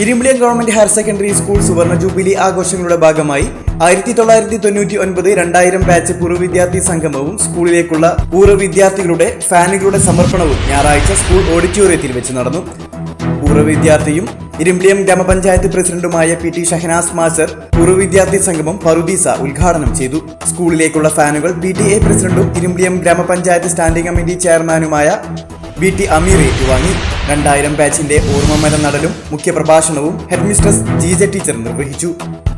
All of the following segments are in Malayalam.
Irimbiliyam government higher secondary school സുവർണ ജൂബിലി ആഘോഷങ്ങളുടെ ഭാഗമായി ആയിരത്തി തൊള്ളായിരത്തി തൊണ്ണൂറ്റി ഒൻപത് രണ്ടായിരം ബാച്ച് പൂർവ വിദ്യാർത്ഥി സംഗമവും സ്കൂളിലേക്കുള്ള പൂർവ വിദ്യാർത്ഥികളുടെ ഫാനുകളുടെ സമർപ്പണവും ഞായറാഴ്ച സ്കൂൾ ഓഡിറ്റോറിയത്തിൽ വെച്ച് നടന്നു. പൂർവ വിദ്യാർത്ഥിയും ഇരുമ്പിളിയം ഗ്രാമപഞ്ചായത്ത് പ്രസിഡന്റുമായ പി ടി ഷഹനാസ് മാസ്റ്റർ പൂർവ വിദ്യാർത്ഥി സംഗമം ഫറുദീസ ഉദ്ഘാടനം ചെയ്തു. സ്കൂളിലേക്കുള്ള ഫാനുകൾ പി ടി എ പ്രസിഡന്റും ഇരുമ്പിളിയം ഗ്രാമപഞ്ചായത്ത് സ്റ്റാൻഡിംഗ് കമ്മിറ്റി ചെയർമാനുമായ ബി ടി അമീർ ഏറ്റുവാങ്ങി. രണ്ടായിരം ബാച്ചിന്റെ ഓർമ്മമര നടലും മുഖ്യപ്രഭാഷണവും ഹെഡ്മിസ്ട്രസ് ജി ജെ ടീച്ചർ നിർവഹിച്ചു.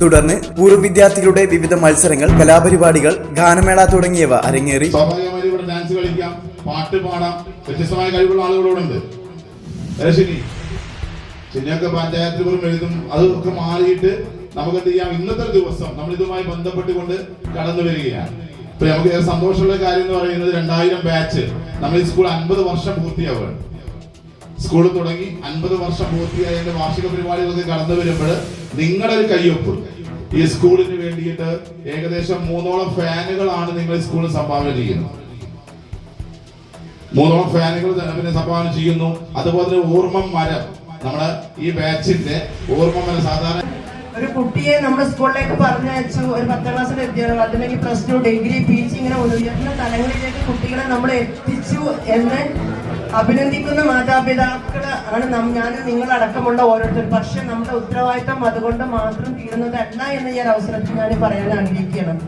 തുടർന്ന് പൂർവ വിദ്യാർത്ഥികളുടെ വിവിധ മത്സരങ്ങൾ കലാപരിപാടികൾ ഗാനമേള തുടങ്ങിയവ അരങ്ങേറി. ഡാൻസ് കളിക്കാം പാട്ട് പാടാം വ്യത്യസ്തമായ കഴിവുള്ള എഴുതും. അതൊക്കെ മാറിയിട്ട് നമുക്ക് ചെയ്യാം? ഇന്നത്തെ ദിവസം നമ്മൾ ഇതുമായി ബന്ധപ്പെട്ടുകൊണ്ട് കടന്നു വരികയാണ്. നമുക്ക് സന്തോഷമുള്ള കാര്യം എന്ന് പറയുന്നത് രണ്ടായിരം ബാച്ച്. നമ്മൾ ഈ സ്കൂൾ അൻപത് വർഷം പൂർത്തിയാവുകയാണ്. സ്കൂൾ തുടങ്ങി അൻപത് വർഷം പൂർത്തിയായതിന്റെ വാർഷിക പരിപാടികളൊക്കെ കടന്നു വരുമ്പോൾ നിങ്ങളുടെ ഒരു കയ്യൊപ്പ്. ഈ സ്കൂളിന് വേണ്ടിയിട്ട് ഏകദേശം മൂന്നോളം ഫാനുകളാണ് നിങ്ങൾ ഈ സ്കൂളിൽ സംഭാവന ചെയ്യുന്നത്. മൂന്നോളം ഫാനുകൾ ജനവിനെ സംഭാവന ചെയ്യുന്നു. അതുപോലെ തന്നെ മരം. നമ്മുടെ ഈ ബാച്ചിന്റെ ഓർമ്മ മരം സാധാരണ ഒരു കുട്ടിയെ നമ്മുടെ സ്കൂളിലേക്ക് പറഞ്ഞയച്ചു ഒരു പത്താം ക്ലാസ്സിലെ വിദ്യാർത്ഥി അല്ലെങ്കിൽ plus two degree P G ഇങ്ങനെ ഉയർന്ന തലങ്ങളിലേക്ക് കുട്ടികളെ നമ്മൾ എത്തിച്ചു എന്ന് അഭിനന്ദിക്കുന്ന മാതാപിതാക്കൾ ആണ് ഞാൻ നിങ്ങളടക്കമുള്ള ഓരോരുത്തർ പക്ഷെ നമ്മുടെ ഉത്തരവാദിത്തം അതുകൊണ്ട് മാത്രം തീരുന്നതല്ല എന്ന് ഒരു അവസരത്തിൽ ഞാൻ പറയാൻ ആഗ്രഹിക്കുകയാണ്.